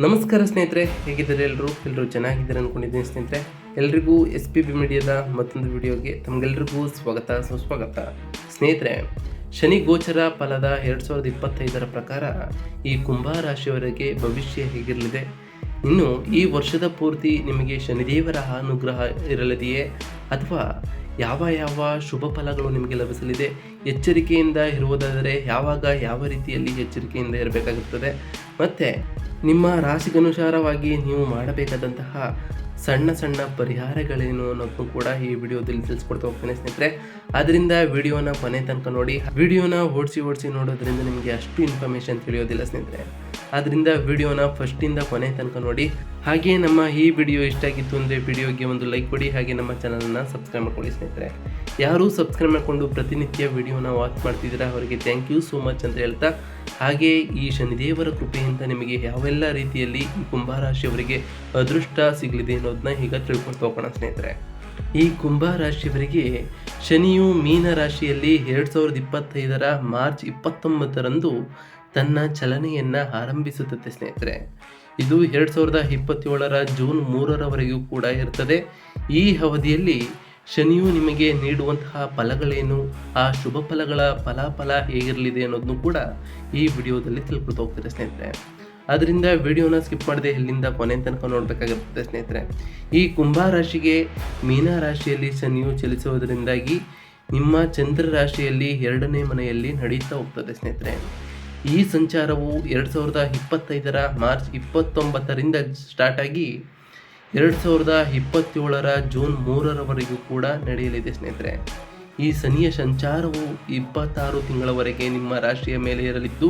ನಮಸ್ಕಾರ ಸ್ನೇಹಿತರೆ, ಹೇಗಿದ್ದಾರೆ ಎಲ್ಲರೂ? ಎಲ್ಲರೂ ಚೆನ್ನಾಗಿದ್ದಾರೆ ಅಂದ್ಕೊಂಡಿದ್ದೀನಿ ಸ್ನೇಹಿತರೆ. ಎಲ್ರಿಗೂ ಎಸ್ ಪಿ ಬಿ ಮೀಡಿಯಾದ ಮತ್ತೊಂದು ವಿಡಿಯೋಗೆ ತಮಗೆಲ್ರಿಗೂ ಸ್ವಾಗತ, ಸುಸ್ವಾಗತ. ಸ್ನೇಹಿತರೆ, ಶನಿ ಗೋಚರ ಫಲದ ಎರಡು ಸಾವಿರದ ಇಪ್ಪತ್ತೈದರ ಪ್ರಕಾರ ಈ ಕುಂಭ ರಾಶಿಯವರಿಗೆ ಭವಿಷ್ಯ ಹೇಗಿರಲಿದೆ? ಇನ್ನು ಈ ವರ್ಷದ ಪೂರ್ತಿ ನಿಮಗೆ ಶನಿದೇವರ ಅನುಗ್ರಹ ಇರಲಿದೆಯೇ? ಅಥವಾ ಯಾವ ಯಾವ ಶುಭ ಫಲಗಳು ನಿಮಗೆ ಲಭಿಸಲಿದೆ? ಎಚ್ಚರಿಕೆಯಿಂದ ಇರುವುದಾದರೆ ಯಾವಾಗ, ಯಾವ ರೀತಿಯಲ್ಲಿ ಎಚ್ಚರಿಕೆಯಿಂದ ಇರಬೇಕಾಗುತ್ತದೆ? ಮತ್ತು, ನಿಮ್ಮ ರಾಶಿಗನುಸಾರವಾಗಿ ನೀವು ಮಾಡಬೇಕಾದಂತಹ ಸಣ್ಣ ಸಣ್ಣ ಪರಿಹಾರಗಳೇನು ಅನ್ನೋದನ್ನು ಕೂಡ ಈ ವಿಡಿಯೋದಲ್ಲಿ ತಿಳಿಸ್ಕೊಡ್ತಾ ಹೋಗ್ತೇನೆ ಸ್ನೇಹಿತರೆ. ಅದರಿಂದ ವಿಡಿಯೋನ ಕೊನೆ ತನಕ ನೋಡಿ. ವಿಡಿಯೋನ ಓಡಿಸಿ ಓಡಿಸಿ ನೋಡೋದ್ರಿಂದ ನಿಮಗೆ ಅಷ್ಟು ಇನ್ಫಾರ್ಮೇಷನ್ ತಿಳಿಯೋದಿಲ್ಲ ಸ್ನೇಹಿತರೆ. ಆದ್ದರಿಂದ ವಿಡಿಯೋನ ಫಸ್ಟಿಂದ ಕೊನೆ ತನಕ ನೋಡಿ. ಹಾಗೆ ನಮ್ಮ ಈ ವಿಡಿಯೋ ಇಷ್ಟ ಆಗಿತ್ತು ಅಂದರೆ ವಿಡಿಯೋಗೆ ಒಂದು ಲೈಕ್ ಕೊಡಿ. ಹಾಗೆ ನಮ್ಮ ಚಾನಲನ್ನು ಸಬ್ಸ್ಕ್ರೈಬ್ ಮಾಡ್ಕೊಳ್ಳಿ ಸ್ನೇಹಿತರೆ. ಯಾರು ಸಬ್ಸ್ಕ್ರೈಬ್ ಮಾಡಿಕೊಂಡು ಪ್ರತಿನಿತ್ಯ ವಿಡಿಯೋನ ವಾಚ್ ಮಾಡ್ತಿದ್ದೀರಾ? ಅವರಿಗೆ ಥ್ಯಾಂಕ್ ಯು ಸೋ ಮಚ್ ಅಂತ ಹೇಳ್ತಾ, ಹಾಗೆ ಈ ಶನಿದೇವರ ಕೃಪೆಯಿಂದ ನಿಮಗೆ ಯಾವೆಲ್ಲ ರೀತಿಯಲ್ಲಿ ಈ ಕುಂಭರಾಶಿಯವರಿಗೆ ಅದೃಷ್ಟ ಸಿಗಲಿದೆ ಅನ್ನೋದನ್ನ ಈಗ ತಿಳ್ಕೊಂಡು ಹೋಗೋಣ ಸ್ನೇಹಿತರೆ. ಈ ಕುಂಭ ರಾಶಿಯವರಿಗೆ ಶನಿಯು ಮೀನ ರಾಶಿಯಲ್ಲಿ ಎರಡು ಸಾವಿರದ ಇಪ್ಪತ್ತೈದರ ಮಾರ್ಚ್ ಇಪ್ಪತ್ತೊಂಬತ್ತರಂದು ತನ್ನ ಚಲನೆಯನ್ನು ಆರಂಭಿಸುತ್ತದೆ ಸ್ನೇಹಿತರೆ. ಇದು ಎರಡು ಸಾವಿರದ ಇಪ್ಪತ್ತೇಳರ ಜೂನ್ ಮೂರರವರೆಗೂ ಕೂಡ ಇರ್ತದೆ. ಈ ಅವಧಿಯಲ್ಲಿ ಶನಿಯು ನಿಮಗೆ ನೀಡುವಂತಹ ಫಲಗಳೇನು? ಆ ಶುಭ ಫಲಗಳ ಫಲಾಫಲ ಹೇಗಿರಲಿದೆ ಅನ್ನೋದನ್ನು ಕೂಡ ಈ ವಿಡಿಯೋದಲ್ಲಿ ತಿಳ್ಕೊಳ್ತಾ ಹೋಗ್ತಾರೆ ಸ್ನೇಹಿತರೆ. ಅದರಿಂದ ವಿಡಿಯೋನ ಸ್ಕಿಪ್ ಮಾಡದೆ ಇಲ್ಲಿಂದ ಕೊನೆ ತನಕ ನೋಡಬೇಕಾಗಿರುತ್ತೆ ಸ್ನೇಹಿತರೆ. ಈ ಕುಂಭ ರಾಶಿಗೆ ಮೀನ ರಾಶಿಯಲ್ಲಿ ಶನಿಯು ಚಲಿಸುವುದರಿಂದಾಗಿ ನಿಮ್ಮ ಚಂದ್ರ ರಾಶಿಯಲ್ಲಿ ಎರಡನೇ ಮನೆಯಲ್ಲಿ ನಡೀತಾ ಹೋಗ್ತದೆ ಸ್ನೇಹಿತರೆ. ಈ ಸಂಚಾರವು ಎರಡು ಸಾವಿರದ ಇಪ್ಪತ್ತೈದರ ಮಾರ್ಚ್ ಇಪ್ಪತ್ತೊಂಬತ್ತರಿಂದ ಸ್ಟಾರ್ಟ್ ಆಗಿ ಎರಡು ಸಾವಿರದ ಇಪ್ಪತ್ತೇಳರ ಜೂನ್ ಮೂರರವರೆಗೂ ಕೂಡ ನಡೆಯಲಿದೆ ಸ್ನೇಹಿತರೆ. ಈ ಶನಿಯ ಸಂಚಾರವು ಇಪ್ಪತ್ತಾರು ತಿಂಗಳವರೆಗೆ ನಿಮ್ಮ ರಾಶಿಯ ಮೇಲೆ ಇರಲಿದ್ದು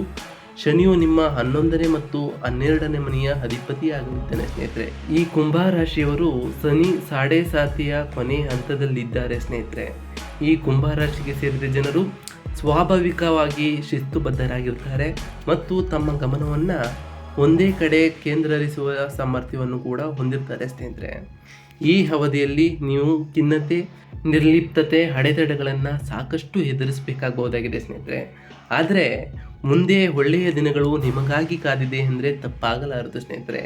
ಶನಿಯು ನಿಮ್ಮ ಹನ್ನೊಂದನೇ ಮತ್ತು ಹನ್ನೆರಡನೇ ಮನೆಯ ಅಧಿಪತಿಯಾಗಲಿದ್ದಾನೆ ಸ್ನೇಹಿತರೆ. ಈ ಕುಂಭ ರಾಶಿಯವರು ಶನಿ ಸಾಡೆ ಸಾತಿಯ ಕೊನೆ ಹಂತದಲ್ಲಿದ್ದಾರೆ ಸ್ನೇಹಿತರೆ. ಈ ಕುಂಭ ರಾಶಿಗೆ ಸೇರಿದ ಜನರು ಸ್ವಾಭಾವಿಕವಾಗಿ ಶಿಸ್ತುಬದ್ಧರಾಗಿರುತ್ತಾರೆ ಮತ್ತು ತಮ್ಮ ಗಮನವನ್ನು ಒಂದೇ ಕಡೆ ಕೇಂದ್ರರಿಸುವ ಸಾಮರ್ಥ್ಯವನ್ನು ಕೂಡ ಹೊಂದಿರ್ತಾರೆ ಸ್ನೇಹಿತರೆ. ಈ ಅವಧಿಯಲ್ಲಿ ನೀವು ಖಿನ್ನತೆ, ನಿರ್ಲಿಪ್ತತೆ, ಅಡೆತಡೆಗಳನ್ನು ಸಾಕಷ್ಟು ಎದುರಿಸಬೇಕಾಗಬಹುದಾಗಿದೆ ಸ್ನೇಹಿತರೆ. ಆದರೆ ಮುಂದೆ ಒಳ್ಳೆಯ ದಿನಗಳು ನಿಮಗಾಗಿ ಕಾದಿದೆ ಅಂದರೆ ತಪ್ಪಾಗಲಾರದು ಸ್ನೇಹಿತರೆ.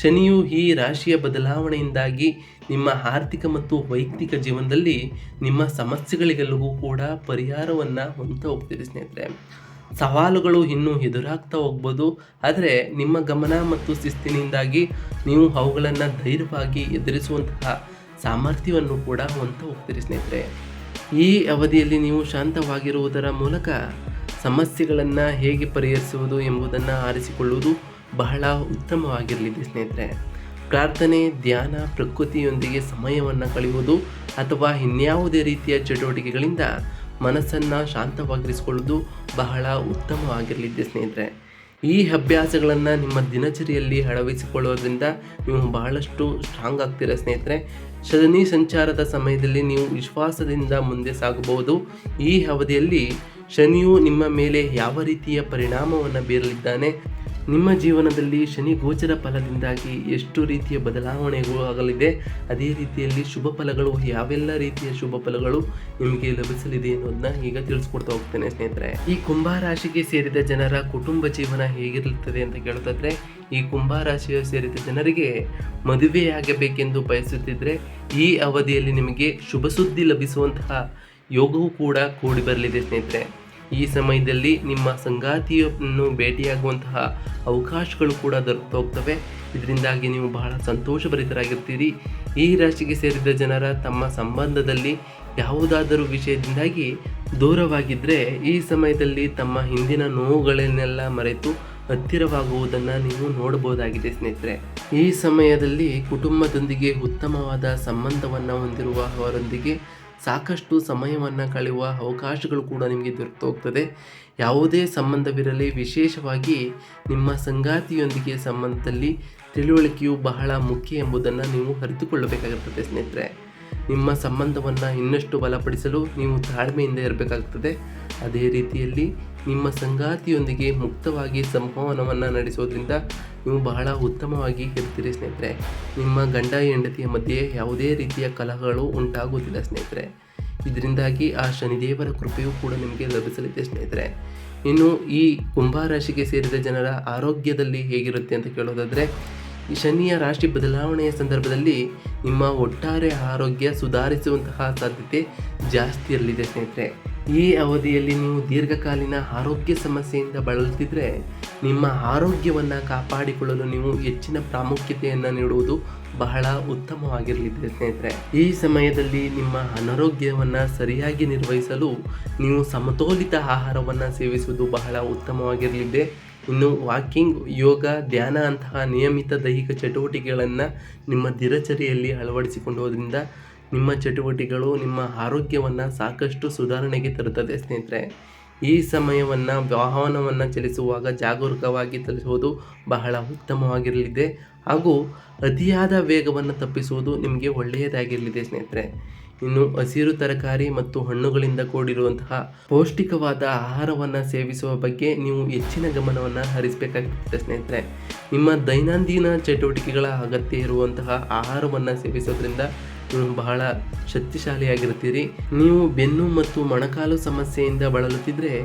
ಶನಿಯು ಈ ರಾಶಿಯ ಬದಲಾವಣೆಯಿಂದಾಗಿ ನಿಮ್ಮ ಆರ್ಥಿಕ ಮತ್ತು ವೈಯಕ್ತಿಕ ಜೀವನದಲ್ಲಿ ನಿಮ್ಮ ಸಮಸ್ಯೆಗಳಿಗೆಲ್ಲವೂ ಕೂಡ ಪರಿಹಾರವನ್ನು ಹೊಂದ ಹೋಗ್ತೀರಿ ಸ್ನೇಹಿತರೆ. ಸವಾಲುಗಳು ಇನ್ನೂ ಎದುರಾಗ್ತಾ ಹೋಗ್ಬೋದು. ಆದರೆ ನಿಮ್ಮ ಗಮನ ಮತ್ತು ಶಿಸ್ತಿನಿಂದಾಗಿ ನೀವು ಅವುಗಳನ್ನು ಧೈರ್ಯವಾಗಿ ಎದುರಿಸುವಂತಹ ಸಾಮರ್ಥ್ಯವನ್ನು ಕೂಡ ಹೊಂತ ಹೋಗ್ತೀರಿ ಸ್ನೇಹಿತರೆ. ಈ ಅವಧಿಯಲ್ಲಿ ನೀವು ಶಾಂತವಾಗಿರುವುದರ ಮೂಲಕ ಸಮಸ್ಯೆಗಳನ್ನು ಹೇಗೆ ಪರಿಹರಿಸುವುದು ಎಂಬುದನ್ನು ಆರಿಸಿಕೊಳ್ಳುವುದು ಬಹಳ ಉತ್ತಮವಾಗಿರಲಿದೆ ಸ್ನೇಹಿತರೆ. ಪ್ರಾರ್ಥನೆ, ಧ್ಯಾನ, ಪ್ರಕೃತಿಯೊಂದಿಗೆ ಸಮಯವನ್ನು ಕಳೆಯುವುದು ಅಥವಾ ಇನ್ಯಾವುದೇ ರೀತಿಯ ಚಟುವಟಿಕೆಗಳಿಂದ ಮನಸ್ಸನ್ನು ಶಾಂತವಾಗಿರಿಸಿಕೊಳ್ಳೋದು ಬಹಳ ಉತ್ತಮವಾಗಿರಲಿದೆ ಸ್ನೇಹಿತರೆ. ಈ ಅಭ್ಯಾಸಗಳನ್ನು ನಿಮ್ಮ ದಿನಚರಿಯಲ್ಲಿ ಅಳವಡಿಸಿಕೊಳ್ಳೋದ್ರಿಂದ ನೀವು ಬಹಳಷ್ಟು ಸ್ಟ್ರಾಂಗ್ ಆಗ್ತೀರ ಸ್ನೇಹಿತರೆ. ಶನಿ ಸಂಚಾರದ ಸಮಯದಲ್ಲಿ ನೀವು ವಿಶ್ವಾಸದಿಂದ ಮುಂದೆ ಸಾಗಬಹುದು. ಈ ಅವಧಿಯಲ್ಲಿ ಶನಿಯು ನಿಮ್ಮ ಮೇಲೆ ಯಾವ ರೀತಿಯ ಪರಿಣಾಮವನ್ನು ಬೀರಲಿದ್ದಾನೆ? ನಿಮ್ಮ ಜೀವನದಲ್ಲಿ ಶನಿ ಗೋಚರ ಫಲದಿಂದಾಗಿ ಎಷ್ಟು ರೀತಿಯ ಬದಲಾವಣೆಗಳು ಆಗಲಿದೆ? ಅದೇ ರೀತಿಯಲ್ಲಿ ಶುಭ ಫಲಗಳು, ಯಾವೆಲ್ಲ ರೀತಿಯ ಶುಭ ಫಲಗಳು ನಿಮಗೆ ಲಭಿಸಲಿದೆ ಅನ್ನೋದನ್ನ ಈಗ ತಿಳಿಸ್ಕೊಡ್ತಾ ಹೋಗ್ತೇನೆ ಸ್ನೇಹಿತರೆ. ಈ ಕುಂಭ ರಾಶಿಗೆ ಸೇರಿದ ಜನರ ಕುಟುಂಬ ಜೀವನ ಹೇಗಿರುತ್ತದೆ ಅಂತ ಕೇಳೋದಾದ್ರೆ ಈ ಕುಂಭ ರಾಶಿಯ ಸೇರಿದ ಜನರಿಗೆ ಮದುವೆಯಾಗಬೇಕೆಂದು ಬಯಸುತ್ತಿದ್ರೆ, ಈ ಅವಧಿಯಲ್ಲಿ ನಿಮಗೆ ಶುಭ ಸುದ್ದಿ ಲಭಿಸುವಂತಹ ಯೋಗವೂ ಕೂಡ ಕೂಡಿ ಬರಲಿದೆ ಸ್ನೇಹಿತರೆ. ಈ ಸಮಯದಲ್ಲಿ ನಿಮ್ಮ ಸಂಗಾತಿಯನ್ನು ಭೇಟಿಯಾಗುವಂತಹ ಅವಕಾಶಗಳು ಕೂಡ ದೊರಕ್ತಾ ಇದರಿಂದಾಗಿ ನೀವು ಬಹಳ ಸಂತೋಷಭರಿತರಾಗಿರ್ತೀರಿ. ಈ ರಾಶಿಗೆ ಸೇರಿದ ಜನರ ತಮ್ಮ ಸಂಬಂಧದಲ್ಲಿ ಯಾವುದಾದರೂ ವಿಷಯದಿಂದಾಗಿ ದೂರವಾಗಿದ್ದರೆ ಈ ಸಮಯದಲ್ಲಿ ತಮ್ಮ ಹಿಂದಿನ ನೋವುಗಳನ್ನೆಲ್ಲ ಮರೆತು ಹತ್ತಿರವಾಗುವುದನ್ನು ನೀವು ನೋಡಬಹುದಾಗಿದೆ ಸ್ನೇಹಿತರೆ. ಈ ಸಮಯದಲ್ಲಿ ಕುಟುಂಬದೊಂದಿಗೆ ಉತ್ತಮವಾದ ಸಂಬಂಧವನ್ನು ಹೊಂದಿರುವ ಅವರೊಂದಿಗೆ ಸಾಕಷ್ಟು ಸಮಯವನ್ನು ಕಳೆಯುವ ಅವಕಾಶಗಳು ಕೂಡ ನಿಮಗೆ ದೊರೆತು ಹೋಗ್ತದೆ ಯಾವುದೇ ಸಂಬಂಧವಿರಲಿ, ವಿಶೇಷವಾಗಿ ನಿಮ್ಮ ಸಂಗಾತಿಯೊಂದಿಗೆ ಸಂಬಂಧದಲ್ಲಿ ತಿಳುವಳಿಕೆಯು ಬಹಳ ಮುಖ್ಯ ಎಂಬುದನ್ನು ನೀವು ಅರಿತುಕೊಳ್ಳಬೇಕಾಗುತ್ತದೆ ಸ್ನೇಹಿತರೆ. ನಿಮ್ಮ ಸಂಬಂಧವನ್ನು ಇನ್ನಷ್ಟು ಬಲಪಡಿಸಲು ನೀವು ತಾಳ್ಮೆಯಿಂದ ಇರಬೇಕಾಗ್ತದೆ. ಅದೇ ರೀತಿಯಲ್ಲಿ ನಿಮ್ಮ ಸಂಗಾತಿಯೊಂದಿಗೆ ಮುಕ್ತವಾಗಿ ಸಂವಹನವನ್ನು ನಡೆಸೋದ್ರಿಂದ ನೀವು ಬಹಳ ಉತ್ತಮವಾಗಿ ಇರ್ತೀರಿ ಸ್ನೇಹಿತರೆ. ನಿಮ್ಮ ಗಂಡ ಹೆಂಡತಿಯ ಮಧ್ಯೆ ಯಾವುದೇ ರೀತಿಯ ಕಲಹಗಳು ಉಂಟಾಗುವುದಿಲ್ಲ ಸ್ನೇಹಿತರೆ. ಇದರಿಂದಾಗಿ ಆ ಶನಿದೇವರ ಕೃಪೆಯೂ ಕೂಡ ನಿಮಗೆ ಲಭಿಸಲಿದೆ ಸ್ನೇಹಿತರೆ. ಇನ್ನು ಈ ಕುಂಭ ರಾಶಿಗೆ ಸೇರಿದ ಜನರ ಆರೋಗ್ಯದಲ್ಲಿ ಹೇಗಿರುತ್ತೆ ಅಂತ ಕೇಳೋದಾದರೆ ಶನಿಯ ರಾಶಿ ಬದಲಾವಣೆಯ ಸಂದರ್ಭದಲ್ಲಿ ನಿಮ್ಮ ಒಟ್ಟಾರೆ ಆರೋಗ್ಯ ಸುಧಾರಿಸುವಂತಹ ಸಾಧ್ಯತೆ ಜಾಸ್ತಿ ಇರಲಿದೆ ಸ್ನೇಹಿತರೆ. ಈ ಅವಧಿಯಲ್ಲಿ ನೀವು ದೀರ್ಘಕಾಲೀನ ಆರೋಗ್ಯ ಸಮಸ್ಯೆಯಿಂದ ಬಳಲುತ್ತಿದ್ದರೆ ನಿಮ್ಮ ಆರೋಗ್ಯವನ್ನು ಕಾಪಾಡಿಕೊಳ್ಳಲು ನೀವು ಹೆಚ್ಚಿನ ಪ್ರಾಮುಖ್ಯತೆಯನ್ನು ನೀಡುವುದು ಬಹಳ ಉತ್ತಮವಾಗಿರಲಿದೆ ಸ್ನೇಹಿತರೆ. ಈ ಸಮಯದಲ್ಲಿ ನಿಮ್ಮ ಅನಾರೋಗ್ಯವನ್ನು ಸರಿಯಾಗಿ ನಿರ್ವಹಿಸಲು ನೀವು ಸಮತೋಲಿತ ಆಹಾರವನ್ನು ಸೇವಿಸುವುದು ಬಹಳ ಉತ್ತಮವಾಗಿರಲಿದೆ. ಇನ್ನು ವಾಕಿಂಗ್, ಯೋಗ, ಧ್ಯಾನ ಅಂತಹ ನಿಯಮಿತ ದೈಹಿಕ ಚಟುವಟಿಕೆಗಳನ್ನು ನಿಮ್ಮ ದಿನಚರಿಯಲ್ಲಿ ಅಳವಡಿಸಿಕೊಂಡೋದ್ರಿಂದ ನಿಮ್ಮ ಚಟುವಟಿಕೆಗಳು ನಿಮ್ಮ ಆರೋಗ್ಯವನ್ನು ಸಾಕಷ್ಟು ಸುಧಾರಣೆಗೆ ತರುತ್ತದೆ ಸ್ನೇಹಿತರೆ. ಈ ಸಮಯವನ್ನು, ವಾಹನವನ್ನು ಚಲಿಸುವಾಗ ಜಾಗರೂಕವಾಗಿ ಚಲಿಸುವುದು ಬಹಳ ಉತ್ತಮವಾಗಿರಲಿದೆ ಹಾಗೂ ಅತಿಯಾದ ವೇಗವನ್ನು ತಪ್ಪಿಸುವುದು ನಿಮಗೆ ಒಳ್ಳೆಯದಾಗಿರಲಿದೆ ಸ್ನೇಹಿತರೆ. ಇನ್ನು ಹಸಿರು ತರಕಾರಿ ಮತ್ತು ಹಣ್ಣುಗಳಿಂದ ಕೂಡಿರುವಂತಹ ಪೌಷ್ಟಿಕವಾದ ಆಹಾರವನ್ನು ಸೇವಿಸುವ ಬಗ್ಗೆ ನೀವು ಹೆಚ್ಚಿನ ಗಮನವನ್ನು ಹರಿಸಬೇಕಾಗುತ್ತದೆ ಸ್ನೇಹಿತರೆ. ನಿಮ್ಮ ದೈನಂದಿನ ಚಟುವಟಿಕೆಗಳ ಅಗತ್ಯ ಇರುವಂತಹ ಆಹಾರವನ್ನು ಸೇವಿಸೋದ್ರಿಂದ ನೀವು ಬಹಳ ಶಕ್ತಿಶಾಲಿಯಾಗಿರ್ತೀರಿ ನೀವು ಬೆನ್ನು ಮತ್ತು ಮೊಣಕಾಲು ಸಮಸ್ಯೆಯಿಂದ ಬಳಲುತ್ತಿದ್ದರೆ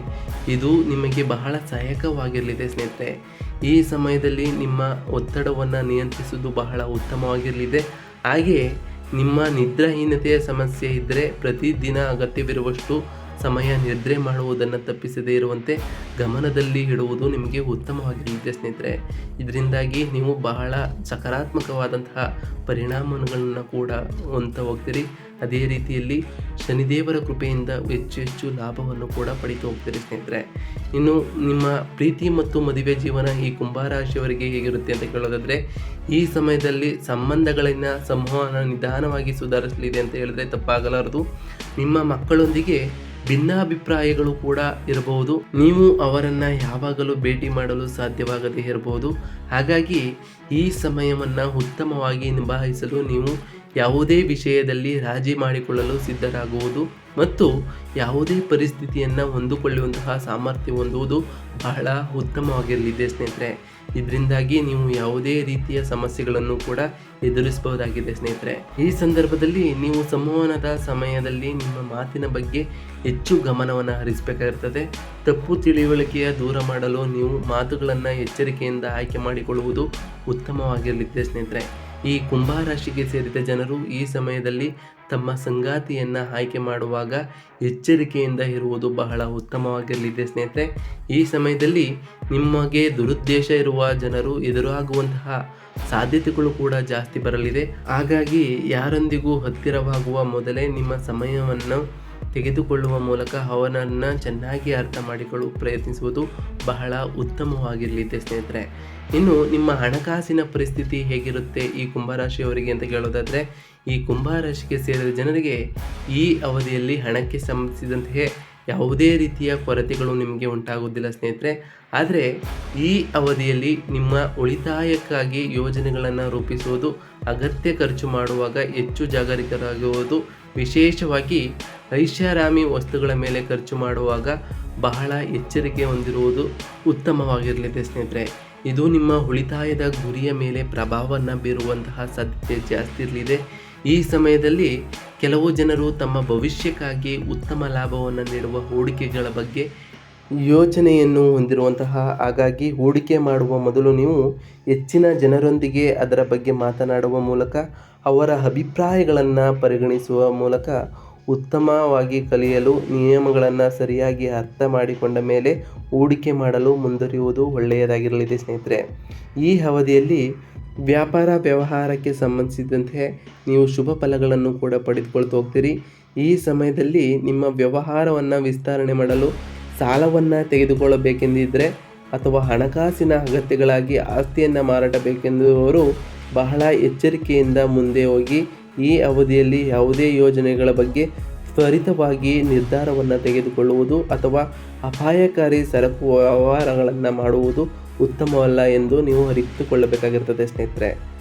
ಇದು ನಿಮಗೆ ಬಹಳ ಸಹಾಯಕವಾಗಿರಲಿದೆ ಸ್ನೇಹಿತರೆ. ಈ ಸಮಯದಲ್ಲಿ ನಿಮ್ಮ ಒತ್ತಡವನ್ನು ನಿಯಂತ್ರಿಸುವುದು ಬಹಳ ಉತ್ತಮವಾಗಿರಲಿದೆ. ಹಾಗೆಯೇ ನಿಮ್ಮ ನಿದ್ರಾಹೀನತೆಯ ಸಮಸ್ಯೆ ಇದ್ದರೆ ಪ್ರತಿದಿನ ಅಗತ್ಯವಿರುವಷ್ಟು ಸಮಯ ನಿದ್ರೆ ಮಾಡುವುದನ್ನು ತಪ್ಪಿಸದೇ ಇರುವಂತೆ ಗಮನದಲ್ಲಿ ಇಡುವುದು ನಿಮಗೆ ಉತ್ತಮವಾಗಿರುತ್ತೆ ಸ್ನೇಹಿತರೆ. ಇದರಿಂದಾಗಿ ನೀವು ಬಹಳ ಸಕಾರಾತ್ಮಕವಾದಂತಹ ಪರಿಣಾಮಗಳನ್ನು ಕೂಡ ಹೊಂತ ಹೋಗ್ತೀರಿ. ಅದೇ ರೀತಿಯಲ್ಲಿ ಶನಿದೇವರ ಕೃಪೆಯಿಂದ ಹೆಚ್ಚು ಹೆಚ್ಚು ಲಾಭವನ್ನು ಕೂಡ ಪಡಿತು ಹೋಗ್ತೀರಿ ಸ್ನೇಹಿತರೆ. ಇನ್ನು ನಿಮ್ಮ ಪ್ರೀತಿ ಮತ್ತು ಮದುವೆ ಜೀವನ ಈ ಕುಂಭರಾಶಿಯವರಿಗೆ ಹೇಗಿರುತ್ತೆ ಅಂತ ಕೇಳೋದಾದರೆ, ಈ ಸಮಯದಲ್ಲಿ ಸಂಬಂಧಗಳನ್ನು ಸಂವಹನ ನಿಧಾನವಾಗಿ ಸುಧಾರಿಸಲಿದೆ ಅಂತ ಹೇಳಿದ್ರೆ ತಪ್ಪಾಗಲಾರದು. ನಿಮ್ಮ ಮಕ್ಕಳೊಂದಿಗೆ ಭಿನ್ನಾಭಿಪ್ರಾಯಗಳು ಕೂಡ ಇರಬಹುದು. ನೀವು ಅವರನ್ನು ಯಾವಾಗಲೂ ಭೇಟಿ ಮಾಡಲು ಸಾಧ್ಯವಾಗದೇ ಇರಬಹುದು. ಹಾಗಾಗಿ ಈ ಸಮಯವನ್ನು ಉತ್ತಮವಾಗಿ ನಿಭಾಯಿಸಲು ನೀವು ಯಾವುದೇ ವಿಷಯದಲ್ಲಿ ರಾಜಿ ಮಾಡಿಕೊಳ್ಳಲು ಸಿದ್ಧರಾಗುವುದು ಮತ್ತು ಯಾವುದೇ ಪರಿಸ್ಥಿತಿಯನ್ನು ಹೊಂದಿಕೊಳ್ಳುವಂತಹ ಸಾಮರ್ಥ್ಯ ಹೊಂದುವುದು ಬಹಳ ಉತ್ತಮವಾಗಿರಲಿದೆ ಸ್ನೇಹಿತರೆ. ಇದರಿಂದಾಗಿ ನೀವು ಯಾವುದೇ ರೀತಿಯ ಸಮಸ್ಯೆಗಳನ್ನು ಕೂಡ ಎದುರಿಸಬಹುದಾಗಿದೆ, ಸ್ನೇಹಿತರೆ. ಈ ಸಂದರ್ಭದಲ್ಲಿ ನೀವು ಸಂವಹನದ ಸಮಯದಲ್ಲಿ ನಿಮ್ಮ ಮಾತಿನ ಬಗ್ಗೆ ಹೆಚ್ಚು ಗಮನವನ್ನು ಹರಿಸಬೇಕಾಗಿರ್ತದೆ ತಪ್ಪು ತಿಳಿವಳಿಕೆಯ ದೂರ ಮಾಡಲು ನೀವು ಮಾತುಗಳನ್ನು ಎಚ್ಚರಿಕೆಯಿಂದ ಆಯ್ಕೆ ಮಾಡಿಕೊಳ್ಳುವುದು ಉತ್ತಮವಾಗಿರಲಿದೆ, ಸ್ನೇಹಿತರೆ. ಈ ಕುಂಭರಾಶಿಗೆ ಸೇರಿದ ಜನರು ಈ ಸಮಯದಲ್ಲಿ ತಮ್ಮ ಸಂಗಾತಿಯನ್ನು ಆಯ್ಕೆ ಮಾಡುವಾಗ ಎಚ್ಚರಿಕೆಯಿಂದ ಇರುವುದು ಬಹಳ ಉತ್ತಮವಾಗಿರಲಿದೆ ಸ್ನೇಹಿತರೆ. ಈ ಸಮಯದಲ್ಲಿ ನಿಮಗೆ ದುರುದ್ದೇಶ ಇರುವ ಜನರು ಎದುರಾಗುವಂತಹ ಸಾಧ್ಯತೆಗಳು ಕೂಡ ಜಾಸ್ತಿ ಬರಲಿದೆ. ಹಾಗಾಗಿ ಯಾರೊಂದಿಗೂ ಹತ್ತಿರವಾಗುವ ಮೊದಲೇ ನಿಮ್ಮ ಸಮಯವನ್ನು ತೆಗೆದುಕೊಳ್ಳುವ ಮೂಲಕ ಅವನನ್ನು ಚೆನ್ನಾಗಿ ಅರ್ಥ ಮಾಡಿಕೊಳ್ಳಲು ಪ್ರಯತ್ನಿಸುವುದು ಬಹಳ ಉತ್ತಮವಾಗಿರಲಿದೆ ಸ್ನೇಹಿತರೆ. ಇನ್ನು ನಿಮ್ಮ ಹಣಕಾಸಿನ ಪರಿಸ್ಥಿತಿ ಹೇಗಿರುತ್ತೆ ಈ ಕುಂಭರಾಶಿಯವರಿಗೆ ಅಂತ ಕೇಳೋದಾದರೆ, ಈ ಕುಂಭರಾಶಿಗೆ ಸೇರಿದ ಜನರಿಗೆ ಈ ಅವಧಿಯಲ್ಲಿ ಹಣಕ್ಕೆ ಸಂಬಂಧಿಸಿದಂತೆಯೇ ಯಾವುದೇ ರೀತಿಯ ಕೊರತೆಗಳು ನಿಮಗೆ ಉಂಟಾಗುವುದಿಲ್ಲ ಸ್ನೇಹಿತರೆ. ಆದರೆ ಈ ಅವಧಿಯಲ್ಲಿ ನಿಮ್ಮ ಉಳಿತಾಯಕ್ಕಾಗಿ ಯೋಜನೆಗಳನ್ನು ರೂಪಿಸುವುದು, ಅಗತ್ಯ ಖರ್ಚು ಮಾಡುವಾಗ ಹೆಚ್ಚು ಜಾಗರೂಕರಾಗುವುದು, ವಿಶೇಷವಾಗಿ ಐಷಾರಾಮಿ ವಸ್ತುಗಳ ಮೇಲೆ ಖರ್ಚು ಮಾಡುವಾಗ ಬಹಳ ಎಚ್ಚರಿಕೆ ಹೊಂದಿರುವುದು ಉತ್ತಮವಾಗಿರಲಿದೆ ಸ್ನೇಹಿತರೆ. ಇದು ನಿಮ್ಮ ಉಳಿತಾಯದ ಗುರಿಯ ಮೇಲೆ ಪ್ರಭಾವವನ್ನು ಬೀರುವಂತಹ ಸಾಧ್ಯತೆ ಜಾಸ್ತಿ ಇರಲಿದೆ. ಈ ಸಮಯದಲ್ಲಿ ಕೆಲವು ಜನರು ತಮ್ಮ ಭವಿಷ್ಯಕ್ಕಾಗಿ ಉತ್ತಮ ಲಾಭವನ್ನು ನೀಡುವ ಹೂಡಿಕೆಗಳ ಬಗ್ಗೆ ಯೋಚನೆಯನ್ನು ಹೊಂದಿರುವಂತಹ, ಹಾಗಾಗಿ ಹೂಡಿಕೆ ಮಾಡುವ ಮೊದಲು ನೀವು ಹೆಚ್ಚಿನ ಜನರೊಂದಿಗೆ ಅದರ ಬಗ್ಗೆ ಮಾತನಾಡುವ ಮೂಲಕ ಅವರ ಅಭಿಪ್ರಾಯಗಳನ್ನು ಪರಿಗಣಿಸುವ ಮೂಲಕ ಉತ್ತಮವಾಗಿ ಕಲಿಯಲು ನಿಯಮಗಳನ್ನು ಸರಿಯಾಗಿ ಅರ್ಥ ಮಾಡಿಕೊಂಡ ಮೇಲೆ ಹೂಡಿಕೆ ಮಾಡಲು ಮುಂದುವರಿಯುವುದು ಒಳ್ಳೆಯದಾಗಿರಲಿದೆ ಸ್ನೇಹಿತರೆ. ಈ ಅವಧಿಯಲ್ಲಿ ವ್ಯಾಪಾರ ವ್ಯವಹಾರಕ್ಕೆ ಸಂಬಂಧಿಸಿದಂತೆ ನೀವು ಶುಭ ಫಲಗಳನ್ನು ಕೂಡ ಪಡೆದುಕೊಳ್ತಾ ಹೋಗ್ತೀರಿ. ಈ ಸಮಯದಲ್ಲಿ ನಿಮ್ಮ ವ್ಯವಹಾರವನ್ನು ವಿಸ್ತರಣೆ ಮಾಡಲು ಸಾಲವನ್ನು ತೆಗೆದುಕೊಳ್ಳಬೇಕೆಂದಿದ್ದರೆ ಅಥವಾ ಹಣಕಾಸಿನ ಅಗತ್ಯಗಳಾಗಿ ಆಸ್ತಿಯನ್ನು ಮಾರಾಟ ಬೇಕೆಂದುವರು ಬಹಳ ಎಚ್ಚರಿಕೆಯಿಂದ ಮುಂದೆ ಹೋಗಿ ಈ ಅವಧಿಯಲ್ಲಿ ಯಾವುದೇ ಯೋಜನೆಗಳ ಬಗ್ಗೆ ತ್ವರಿತವಾಗಿ ನಿರ್ಧಾರವನ್ನು ತೆಗೆದುಕೊಳ್ಳುವುದು ಅಥವಾ ಅಪಾಯಕಾರಿ ಸರಕು ವ್ಯವಹಾರಗಳನ್ನು ಮಾಡುವುದು ಉತ್ತಮವಲ್ಲ ಎಂದು ನೀವು ಅರಿತುಕೊಳ್ಳಬೇಕಾಗಿರ್ತದೆ, ಸ್ನೇಹಿತರೆ.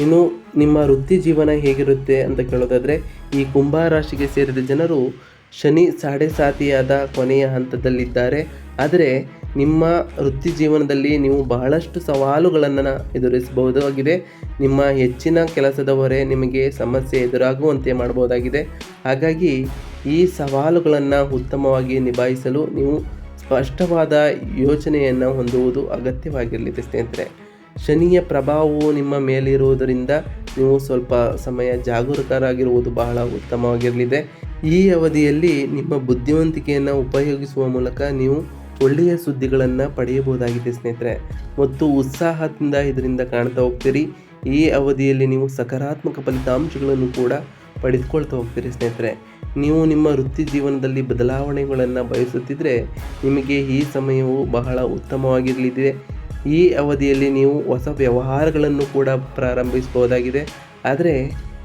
ಇನ್ನು ನಿಮ್ಮ ವೃತ್ತಿ ಜೀವನ ಹೇಗಿರುತ್ತೆ ಅಂತ ಕೇಳೋದಾದರೆ, ಈ ಕುಂಭ ರಾಶಿಗೆ ಸೇರಿದ ಜನರು ಶನಿ ಸಾಡೆ ಸಾತಿಯಾದ ಕೊನೆಯ ಹಂತದಲ್ಲಿದ್ದಾರೆ. ಆದರೆ ನಿಮ್ಮ ವೃತ್ತಿ ಜೀವನದಲ್ಲಿ ನೀವು ಬಹಳಷ್ಟು ಸವಾಲುಗಳನ್ನು ಎದುರಿಸಬಹುದಾಗಿದೆ. ನಿಮ್ಮ ಹೆಚ್ಚಿನ ಕೆಲಸದ ನಿಮಗೆ ಸಮಸ್ಯೆ ಎದುರಾಗುವಂತೆ ಮಾಡಬಹುದಾಗಿದೆ. ಹಾಗಾಗಿ ಈ ಸವಾಲುಗಳನ್ನು ಉತ್ತಮವಾಗಿ ನಿಭಾಯಿಸಲು ನೀವು ಸ್ಪಷ್ಟವಾದ ಯೋಚನೆಯನ್ನು ಹೊಂದುವುದು ಅಗತ್ಯವಾಗಿರಲಿದೆ ಸ್ನೇಹಿತರೆ. ಶನಿಯ ಪ್ರಭಾವವು ನಿಮ್ಮ ಮೇಲಿರುವುದರಿಂದ ನೀವು ಸ್ವಲ್ಪ ಸಮಯ ಜಾಗರೂಕರಾಗಿರುವುದು ಬಹಳ ಉತ್ತಮವಾಗಿರಲಿದೆ. ಈ ಅವಧಿಯಲ್ಲಿ ನಿಮ್ಮ ಬುದ್ಧಿವಂತಿಕೆಯನ್ನು ಉಪಯೋಗಿಸುವ ಮೂಲಕ ನೀವು ಒಳ್ಳೆಯ ಸುದ್ದಿಗಳನ್ನು ಪಡೆಯಬಹುದಾಗಿದೆ ಸ್ನೇಹಿತರೆ. ಮತ್ತು ಉತ್ಸಾಹದಿಂದ ಇದರಿಂದ ಕಾಣ್ತಾ ಹೋಗ್ತೀರಿ. ಈ ಅವಧಿಯಲ್ಲಿ ನೀವು ಸಕಾರಾತ್ಮಕ ಫಲಿತಾಂಶಗಳನ್ನು ಕೂಡ ಪಡೆದುಕೊಳ್ತಾ ಹೋಗ್ತೀರಿ ಸ್ನೇಹಿತರೆ. ನೀವು ನಿಮ್ಮ ವೃತ್ತಿ ಜೀವನದಲ್ಲಿ ಬದಲಾವಣೆಗಳನ್ನು ಬಯಸುತ್ತಿದ್ದರೆ ನಿಮಗೆ ಈ ಸಮಯವು ಬಹಳ ಉತ್ತಮವಾಗಿರಲಿದೆ. ಈ ಅವಧಿಯಲ್ಲಿ ನೀವು ಹೊಸ ವ್ಯವಹಾರಗಳನ್ನು ಕೂಡ ಪ್ರಾರಂಭಿಸಬಹುದಾಗಿದೆ. ಆದರೆ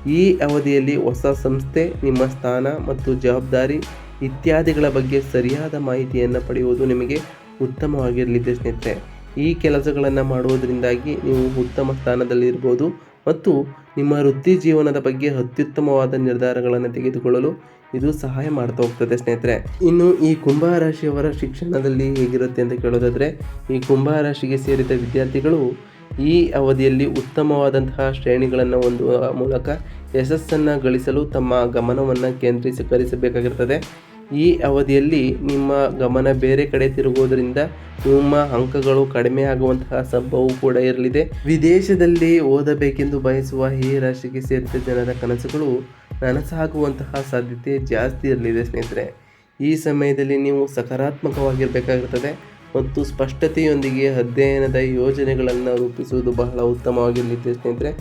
ಈ ಅವಧಿಯಲ್ಲಿ ಹೊಸ ಸಂಸ್ಥೆ, ನಿಮ್ಮ ಸ್ಥಾನ ಮತ್ತು ಜವಾಬ್ದಾರಿ ಇತ್ಯಾದಿಗಳ ಬಗ್ಗೆ ಸರಿಯಾದ ಮಾಹಿತಿಯನ್ನು ಪಡೆಯುವುದು ನಿಮಗೆ ಉತ್ತಮವಾಗಿರಲಿದೆ ಸ್ನೇಹಿತರೆ. ಈ ಕೆಲಸಗಳನ್ನು ಮಾಡುವುದರಿಂದಾಗಿ ನೀವು ಉತ್ತಮ ಸ್ಥಾನದಲ್ಲಿರ್ಬೋದು ಮತ್ತು ನಿಮ್ಮ ವೃತ್ತಿ ಜೀವನದ ಬಗ್ಗೆ ಅತ್ಯುತ್ತಮವಾದ ನಿರ್ಧಾರಗಳನ್ನು ತೆಗೆದುಕೊಳ್ಳಲು ಇದು ಸಹಾಯ ಮಾಡ್ತಾ ಹೋಗ್ತದೆ ಸ್ನೇಹಿತರೆ. ಇನ್ನು ಈ ಕುಂಭ ರಾಶಿಯವರ ಶಿಕ್ಷಣದಲ್ಲಿ ಹೇಗಿರುತ್ತೆ ಅಂತ ಕೇಳೋದಾದರೆ, ಈ ಕುಂಭ ರಾಶಿಗೆ ಸೇರಿದ ವಿದ್ಯಾರ್ಥಿಗಳು ಈ ಅವಧಿಯಲ್ಲಿ ಉತ್ತಮವಾದಂತಹ ಶ್ರೇಣಿಗಳನ್ನು ಹೊಂದುವ ಮೂಲಕ ಯಶಸ್ಸನ್ನು ಗಳಿಸಲು ತಮ್ಮ ಗಮನವನ್ನು ಕೇಂದ್ರೀಕರಿಸಬೇಕಾಗಿರ್ತದೆ ಈ ಅವಧಿಯಲ್ಲಿ ನಿಮ್ಮ ಗಮನ ಬೇರೆ ಕಡೆ ತಿರುಗುವುದರಿಂದ ನಿಮ್ಮ ಅಂಕಗಳು ಕಡಿಮೆ ಆಗುವಂತಹ ಸಂಭವವು ಕೂಡ ಇರಲಿದೆ. ವಿದೇಶದಲ್ಲಿ ಓದಬೇಕೆಂದು ಬಯಸುವ ಈ ರಾಶಿಗೆ ಸೇರಿದ ಜನರ ಕನಸುಗಳು ನನಸಾಗುವಂತಹ ಸಾಧ್ಯತೆ ಜಾಸ್ತಿ ಇರಲಿದೆ ಸ್ನೇಹಿತರೆ. ಈ ಸಮಯದಲ್ಲಿ ನೀವು ಸಕಾರಾತ್ಮಕವಾಗಿರಬೇಕಾಗಿರ್ತದೆ ಮತ್ತು ಸ್ಪಷ್ಟತೆಯೊಂದಿಗೆ ಅಧ್ಯಯನದ ಯೋಜನೆಗಳನ್ನು ರೂಪಿಸುವುದು ಬಹಳ ಉತ್ತಮವಾಗಿರಲಿದೆ ಸ್ನೇಹಿತರೆ.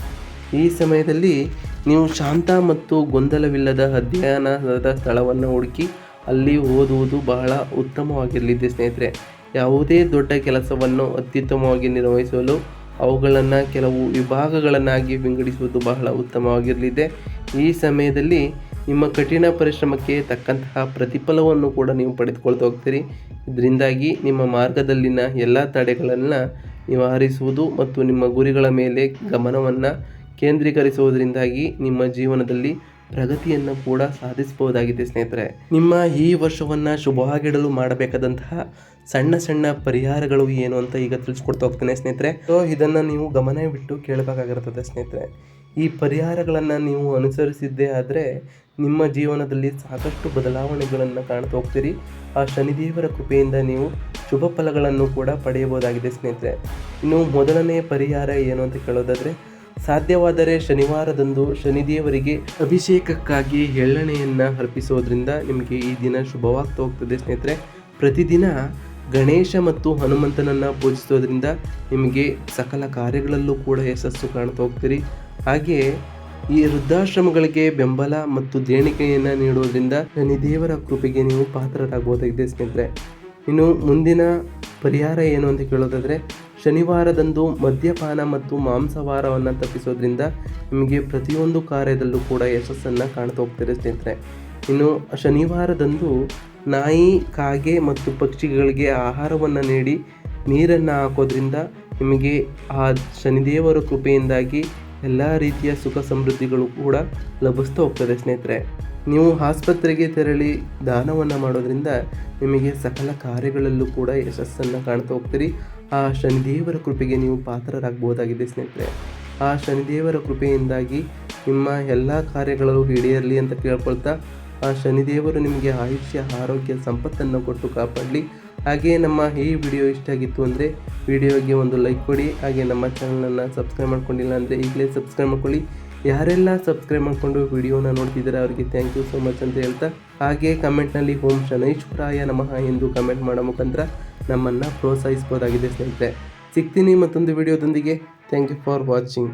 ಈ ಸಮಯದಲ್ಲಿ ನೀವು ಶಾಂತ ಮತ್ತು ಗೊಂದಲವಿಲ್ಲದ ಅಧ್ಯಯನದ ಸ್ಥಳವನ್ನು ಹುಡುಕಿ ಅಲ್ಲಿ ಓದುವುದು ಬಹಳ ಉತ್ತಮವಾಗಿರಲಿದೆ ಸ್ನೇಹಿತರೆ. ಯಾವುದೇ ದೊಡ್ಡ ಕೆಲಸವನ್ನು ಅತ್ಯುತ್ತಮವಾಗಿ ನಿರ್ವಹಿಸಲು ಅವುಗಳನ್ನು ಕೆಲವು ವಿಭಾಗಗಳನ್ನಾಗಿ ವಿಂಗಡಿಸುವುದು ಬಹಳ ಉತ್ತಮವಾಗಿರಲಿದೆ. ಈ ಸಮಯದಲ್ಲಿ ನಿಮ್ಮ ಕಠಿಣ ಪರಿಶ್ರಮಕ್ಕೆ ತಕ್ಕಂತಹ ಪ್ರತಿಫಲವನ್ನು ಕೂಡ ನೀವು ಪಡೆದುಕೊಳ್ತಾ ಹೋಗ್ತೀರಿ. ಇದರಿಂದಾಗಿ ನಿಮ್ಮ ಮಾರ್ಗದಲ್ಲಿನ ಎಲ್ಲ ತಡೆಗಳನ್ನು ನಿವಾರಿಸುವುದು ಮತ್ತು ನಿಮ್ಮ ಗುರಿಗಳ ಮೇಲೆ ಗಮನವನ್ನು ಕೇಂದ್ರೀಕರಿಸುವುದರಿಂದಾಗಿ ನಿಮ್ಮ ಜೀವನದಲ್ಲಿ ಪ್ರಗತಿಯನ್ನು ಕೂಡ ಸಾಧಿಸಬಹುದಾಗಿದೆ ಸ್ನೇಹಿತರೆ. ನಿಮ್ಮ ಈ ವರ್ಷವನ್ನು ಶುಭವಾಗಿಡಲು ಮಾಡಬೇಕಾದಂತಹ ಸಣ್ಣ ಸಣ್ಣ ಪರಿಹಾರಗಳು ಏನು ಅಂತ ಈಗ ತಿಳಿಸ್ಕೊಡ್ತಾ ಹೋಗ್ತೇನೆ ಸ್ನೇಹಿತರೆ. ಸೊ ಇದನ್ನು ನೀವು ಗಮನ ಬಿಟ್ಟು ಕೇಳಬೇಕಾಗಿರ್ತದೆ ಸ್ನೇಹಿತರೆ. ಈ ಪರಿಹಾರಗಳನ್ನು ನೀವು ಅನುಸರಿಸಿದ್ದೇ ಆದರೆ ನಿಮ್ಮ ಜೀವನದಲ್ಲಿ ಸಾಕಷ್ಟು ಬದಲಾವಣೆಗಳನ್ನು ಕಾಣ್ತಾ ಹೋಗ್ತೀರಿ. ಆ ಶನಿದೇವರ ಕೃಪೆಯಿಂದ ನೀವು ಶುಭ ಫಲಗಳನ್ನು ಕೂಡ ಪಡೆಯಬಹುದಾಗಿದೆ ಸ್ನೇಹಿತರೆ. ಇನ್ನು ಮೊದಲನೇ ಪರಿಹಾರ ಏನು ಅಂತ ಕೇಳೋದಾದರೆ, ಸಾಧ್ಯವಾದರೆ ಶನಿವಾರದಂದು ಶನಿದೇವರಿಗೆ ಅಭಿಷೇಕಕ್ಕಾಗಿ ಎಳ್ಳೆಣ್ಣೆಯನ್ನು ಅರ್ಪಿಸೋದ್ರಿಂದ ನಿಮಗೆ ಈ ದಿನ ಶುಭವಾಗ್ತಾ ಹೋಗ್ತದೆ ಸ್ನೇಹಿತರೆ. ಪ್ರತಿದಿನ ಗಣೇಶ ಮತ್ತು ಹನುಮಂತನನ್ನು ಪೂಜಿಸೋದ್ರಿಂದ ನಿಮಗೆ ಸಕಲ ಕಾರ್ಯಗಳಲ್ಲೂ ಕೂಡ ಯಶಸ್ಸು ಕಾಣ್ತಾ ಹೋಗ್ತೀರಿ. ಹಾಗೆಯೇ ಈ ವೃದ್ಧಾಶ್ರಮಗಳಿಗೆ ಬೆಂಬಲ ಮತ್ತು ದೇಣಿಗೆಯನ್ನು ನೀಡುವುದರಿಂದ ಶನಿದೇವರ ಕೃಪೆಗೆ ನೀವು ಪಾತ್ರರಾಗಬಹುದಾಗಿದೆ ಸ್ನೇಹಿತರೆ. ಇನ್ನು ಮುಂದಿನ ಪರಿಹಾರ ಏನು ಅಂತ ಕೇಳೋದಾದರೆ, ಶನಿವಾರದಂದು ಮದ್ಯಪಾನ ಮತ್ತು ಮಾಂಸವಾರವನ್ನು ತಪ್ಪಿಸೋದ್ರಿಂದ ನಿಮಗೆ ಪ್ರತಿಯೊಂದು ಕಾರ್ಯದಲ್ಲೂ ಕೂಡ ಯಶಸ್ಸನ್ನು ಕಾಣ್ತಾ ಹೋಗ್ತಾರೆ ಸ್ನೇಹಿತರೆ. ಇನ್ನು ಶನಿವಾರದಂದು ನಾಯಿ, ಕಾಗೆ ಮತ್ತು ಪಕ್ಷಿಗಳಿಗೆ ಆಹಾರವನ್ನು ನೀಡಿ ನೀರನ್ನು ಹಾಕೋದ್ರಿಂದ ನಿಮಗೆ ಆ ಶನಿದೇವರ ಕೃಪೆಯಿಂದಾಗಿ ಎಲ್ಲ ರೀತಿಯ ಸುಖ ಸಮೃದ್ಧಿಗಳು ಕೂಡ ಲಭಿಸ್ತಾ ಹೋಗ್ತದೆ ಸ್ನೇಹಿತರೆ. ನೀವು ಆಸ್ಪತ್ರೆಗೆ ತೆರಳಿ ದಾನವನ್ನು ಮಾಡೋದ್ರಿಂದ ನಿಮಗೆ ಸಕಲ ಕಾರ್ಯಗಳಲ್ಲೂ ಕೂಡ ಯಶಸ್ಸನ್ನು ಕಾಣ್ತಾ ಹೋಗ್ತೀರಿ. ಆ ಶನಿದೇವರ ಕೃಪೆಗೆ ನೀವು ಪಾತ್ರರಾಗಬಹುದಾಗಿದೆ ಸ್ನೇಹಿತರೆ. ಆ ಶನಿದೇವರ ಕೃಪೆಯಿಂದಾಗಿ ನಿಮ್ಮ ಎಲ್ಲ ಕಾರ್ಯಗಳು ಈಡೇರಲಿ ಅಂತ ಕೇಳ್ಕೊಳ್ತಾ, ಆ ಶನಿದೇವರು ನಿಮಗೆ ಆಯುಷ್ಯ, ಆರೋಗ್ಯ, ಸಂಪತ್ತನ್ನು ಕೊಟ್ಟು ಕಾಪಾಡಲಿ. ಹಾಗೆ ನಮ್ಮ ಈ ವಿಡಿಯೋ ಇಷ್ಟ ಆಗಿತ್ತು ಅಂದರೆ ವಿಡಿಯೋಗೆ ಒಂದು ಲೈಕ್ ಕೊಡಿ. ಹಾಗೆ ನಮ್ಮ ಚಾನಲನ್ನು ಸಬ್ಸ್ಕ್ರೈಬ್ ಮಾಡ್ಕೊಂಡಿಲ್ಲ ಅಂದರೆ ಈಗಲೇ ಸಬ್ಸ್ಕ್ರೈಬ್ ಮಾಡ್ಕೊಳ್ಳಿ. ಯಾರೆಲ್ಲ ಸಬ್ಸ್ಕ್ರೈಬ್ ಮಾಡಿಕೊಂಡು ವಿಡಿಯೋನ ನೋಡ್ತಿದ್ದಾರೆ ಅವರಿಗೆ ಥ್ಯಾಂಕ್ ಯು ಸೊ ಮಚ್ ಅಂತ ಹೇಳ್ತಾ. ಹಾಗೆ ಕಮೆಂಟ್ನಲ್ಲಿ ಓಂ ಶನೈಶ್ವರಾಯ ನಮಃ ಎಂದು ಕಮೆಂಟ್ ಮಾಡೋ ಮುಖಾಂತರ ನಮ್ಮನ್ನು ಪ್ರೋತ್ಸಾಹಿಸ್ಬೋದಾಗಿದೆ ಸ್ನೇಹಿತರೆ. ಸಿಗ್ತೀನಿ ಮತ್ತೊಂದು ವಿಡಿಯೋದೊಂದಿಗೆ. Thank you for watching